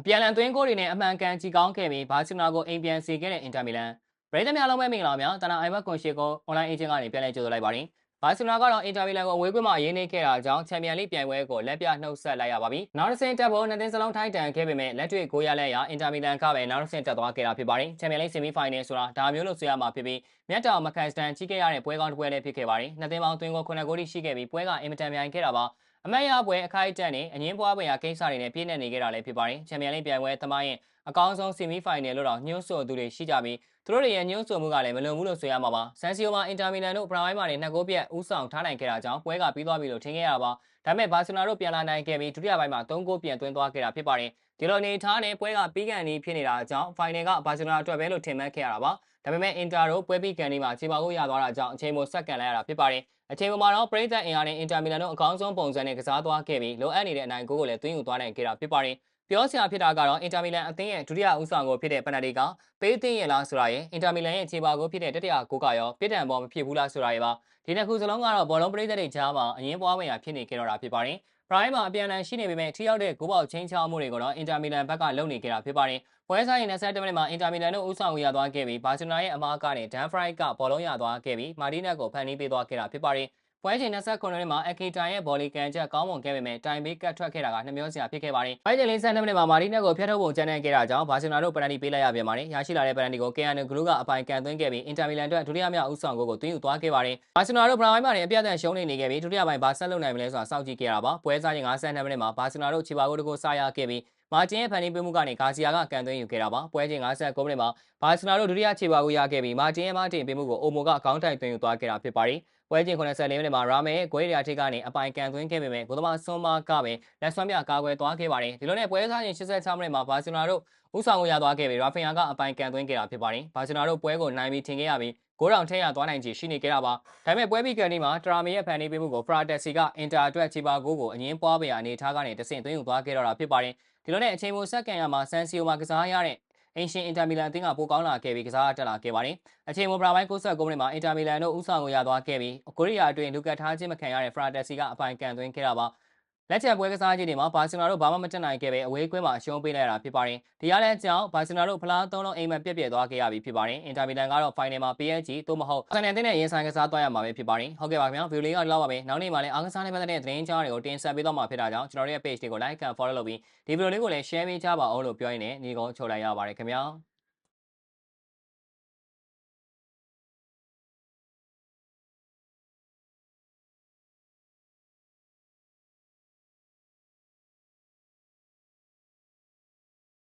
အပြန်အလှန်သွင်းကိုတွေနဲ့အမှန်ကန်ကြည်ကောင်းခဲ့ပြီးဘာစီလိုနာကိုအိမ်ပြန်စီခဲ့တဲ့အင်တာမီလန်ပရိသတ်များလုံးပဲမင်္ဂလာပါများတနာအိုင်ဘတ်ကွန်ရှီကိုအွန်လိုင်းအေဂျင့်ကနေပြန်လည်ကြိုဆိုလိုက်ပါတယ်ဘာစီလိုနာကတော့အင်တာမီလန်ကိုအဝေးကွင်းမှာအရေးနေခဲ့တာကြောင့်ချန်ပီယံလိပြိုင်ပွဲကိုလက်ပြနှုတ်ဆက်လိုက်ရပါပြီနောက်တစ်ဆင့်တက်ဖို့နှစ်သင်းစလုံးထိုင်းတန်ခဲ့ပေမဲ့လက်တွေ့ကိုရလက်ရအင်တာမီလန်ကပဲနောက်တစ်ဆင့်တက်သွားခဲ့တာဖြစ်ပါတယ်ချန်ပီယံလိဆီမီဖိုင်နယ်ဆိုတာဒါမျိုးလို့ဆိုရမှာဖြစ်ပြီးမြတ်တော်မကန်စတန်ကြီးခဲ့ရတဲ့ပွဲကောင်းတစ်ပွဲလည်းဖြစ်ခဲ့ပါတယ်နှစ်သင်းပေါင်းသွင်းကို9ဂိုးထိရှိခဲ့ပြီးပွဲကအင်မတန်မြိုင်ခဲ့တာပါ အမတ်ရပွဲအခိုက်အတန့်နဲ့အငင်းပွားပွဲရာကိစ္စတွေနဲ့ပြည့်နေနေခဲ့တာလည်းဖြစ်ပါတယ်ချန်ပီယံလိပြိုင်ပွဲသမိုင်းရဲ့ အကောင်းဆုံးဆီမီဖိုင်နယ်လို့တော့ညှို့ဆိုသူတွေရှိကြပြီးသူတို့တွေရဲ့ညှို့ဆိုမှုကလည်းမလွန်ဘူးလို့ဆိုရမှာပါဆန်စီယိုမှာအင်တာမီလန်တို့ပရာဝိုင်းမှာနေနှစ်ဂိုးပြတ်ဥဆောင်ထားနိုင်ခဲ့တာကြောင့်ပွဲကပြီးသွားပြီလို့ထင်ခဲ့ရတာပါဒါပေမဲ့ဘာစီလိုနာတို့ပြန်လာနိုင်ခဲ့ပြီးဒုတိယပိုင်းမှာ၃ဂိုးပြန်သွင်းသွားခဲ့တာဖြစ်ပါတယ်ဒီလိုအနေထားနဲ့ပွဲကပြီးကန်နေဖြစ်နေတာကြောင့်ဖိုင်နယ်ကဘာစီလိုနာအတွက်ပဲလို့ထင်မှတ်ခဲ့ရတာပါဒါပေမဲ့အင်တာတို့ပွဲပြီးကန်ဒီမှာခြေပါကိုရသွားတာကြောင့်အချိန်မိုဆက်ကန်လိုက်ရတာဖြစ်ပါတယ်အချိန်ပေါ်မှာတော့ပရိသတ်အင်အားနဲ့အင်တာမီလန်တို့အကောင်းဆုံးပုံစံနဲ့ကစားသွားခဲ့ပြီးလိုအပ်နေတဲ့အနိုင်ဂိုးကိုလည်းသွင်းယူသွားနိုင်ခဲ့တာဖြစ်ပါတယ် ပြောစရာဖြစ်တာကတော့အင်တာမီလန်အသင်းရဲ့ဒုတိယဦးဆောင်ကိုဖြစ်တဲ့ပနတီကပေးသိရင်လားဆိုတာရဲ့အင်တာမီလန်ရဲ့ခြေပါကိုဖြစ်တဲ့တတိယကိုကရောပြစ်ဒဏ်ပေါ်မဖြစ်ဘူးလားဆိုတာရဲ့ပါဒီနှစ်ခုစလုံးကတော့ဘောလုံးပရိသတ်တွေကြားမှာအရင်ပွားဝင်ရဖြစ်နေကြတော့တာဖြစ်ပါတယ်ပရိုင်းမှာအပြန်အလှန်ရှိနေပေမဲ့ထိရောက်တဲ့ဂိုးပေါက်ချင်းချောင်းမှုတွေကိုတော့အင်တာမီလန်ဘက်ကလုပ်နေကြတာဖြစ်ပါတယ်ပွဲစားရင်20မိနစ်မှာအင်တာမီလန်တို့ဦးဆောင်ရသွားခဲ့ပြီးဘာစီလိုနာရဲ့အမားကနေဒန်ဖရိုက်ကဘောလုံးရသွားခဲ့ပြီးမာတီနက်ကိုဖန်တီးပေးသွားခဲ့တာဖြစ်ပါတယ် ပွဲချိန်29မိနစ်မှာအကီတိုင်ရဲ့ဘောလီကန်ချက်ကောင်းမွန်ခဲ့ပေမဲ့တိုင်ဘေးကတ်ထွက်ခဲ့တာကနှမျောစရာဖြစ်ခဲ့ပါတယ်။ပွဲချိန်42မိနစ်မှာမာရီနက်ကိုဖျက်ထုတ်ပုံကျန်နေခဲ့တာကြောင့်ဘာစီလိုနာတို့ပနတီပေးလိုက်ရပြန်ပါတယ်။ရရှိလာတဲ့ပနတီကို KN ဂလူးကအပိုင်ကန်သွင်းခဲ့ပြီးအင်တာမီလန်အတွက်ဒုတိယမြောက်ဦးဆောင်ကိုကိုသွင်းယူသွားခဲ့ပါတယ်။ဘာစီလိုနာတို့ဘရာဝိုင်းမှာအပြတ်အသတ်ရှုံးနေနေခဲ့ပြီးဒုတိယပိုင်းဘာဆက်လုပ်နိုင်မလဲဆိုတာစောင့်ကြည့်ခဲ့ရတာပါ။ပွဲစားချိန်52မိနစ်မှာဘာစီလိုနာတို့ခြေပါကိုတကိုစားရခဲ့ပြီးမာတင်ရဲ့ဖန်တီးပေးမှုကနေဂါစီယာကကန်သွင်းယူခဲ့တာပါပွဲချိန်59မိနစ်မှာဘာစီနာတို့ဒုတိယခြေပါကိုရခဲ့ပြီးမာတင်ရဲ့မာတင်ပေးမှုကိုအိုမိုကအကောင့်တိုက်သွင်းယူသွားခဲ့တာဖြစ်ပါတယ် ပွဲချိန်84မိနစ်မှာရာမဲရဲ့ဂွေးရာထိပ်ကနေအပိုင်ကန်သွင်းခဲ့ပေမဲ့ဂိုသမာဆွန်မာကပဲလက်ဆွမ်းပြကာကွယ်သွားခဲ့ပါတယ်ဒီလိုနဲ့ပွဲစားချိန်86မိနစ်မှာဘာစီနာတို့ဥဆောင်ကိုရသွားခဲ့ပြီးရာဖင်ယာကအပိုင်ကန်သွင်းခဲ့တာဖြစ်ပါတယ်ဘာစီနာတို့ပွဲကိုနိုင်ပြီးထင်ခဲ့ရပြီးကိုရောင်ထဲရသွားနိုင်ချေရှိနေကြတာပါဒါပေမဲ့ပွဲပြီးကန်ဒီမှာတရာမီရဲ့ဖန်တီးပေးမှုကိုဖရာတက်စီကအင်တာအတွက်ချီပါကိုကိုအငင်းပွားပေအနေထားကနေတဆင့်သွင်းယူသွားခဲ့တော့တာဖြစ်ပါတယ်ဒီလိုနဲ့အချိန်မိုဆက်ကန်ရမှာဆန်စီယိုမှာကစားရတဲ့ အင်ရှင်အင်တာမီလန်အသင်းကပိုကောင်းလာခဲ့ပြီးကစားတက်လာခဲ့ပါတယ်။အချိန်မိုဘရာပိုင်း69မိနစ်မှာအင်တာမီလန်တို့ဦးဆောင်ကိုရသွားခဲ့ပြီးကိုရီးယားအတွင်းလူကတ်ထားခြင်းမခံရတဲ့ဖရာတက်စီကအပိုင်ကန်သွင်းခဲ့တာပါ။ လက်ချက်ပွဲကစားခြင်းတွေမှာဘာစီလိုနာတို့ဘာမှမတက်နိုင်ခဲ့ပဲအဝေးကွင်းမှာအရှုံးပေးလိုက်ရတာဖြစ်ပါတယ်။ဒီရတဲ့ကြောင့်ဘာစီလိုနာတို့ဖလားသုံးလုံးအိမ်မက်ပြက်ပြက်သွားခဲ့ရပြီဖြစ်ပါတယ်။အင်တာမီလန်ကတော့ဖိုင်နယ်မှာ PSG သို့မဟုတ်ဆန်နယ်တင်းနဲ့ရင်ဆိုင်ကစားသွားရမှာပဲဖြစ်ပါတယ်။ဟုတ်ကဲ့ပါခင်ဗျာဗီဒီယိုလေးကဒီလောက်ပါပဲ။နောက်နေ့မှာလည်းအားကစားနဲ့ပတ်သက်တဲ့သတင်းကြားတွေကိုတင်ဆက်ပေးသွားမှာဖြစ်တာကြောင့်ကျွန်တော်တို့ရဲ့ page တွေကို like and follow လုပ်ပြီးဒီဗီဒီယိုလေးကိုလည်း share ပေးကြပါအောင်လို့ပြောရင်းနဲ့ညီကုန်းချုပ်လိုက်ရပါတယ်ခင်ဗျာ။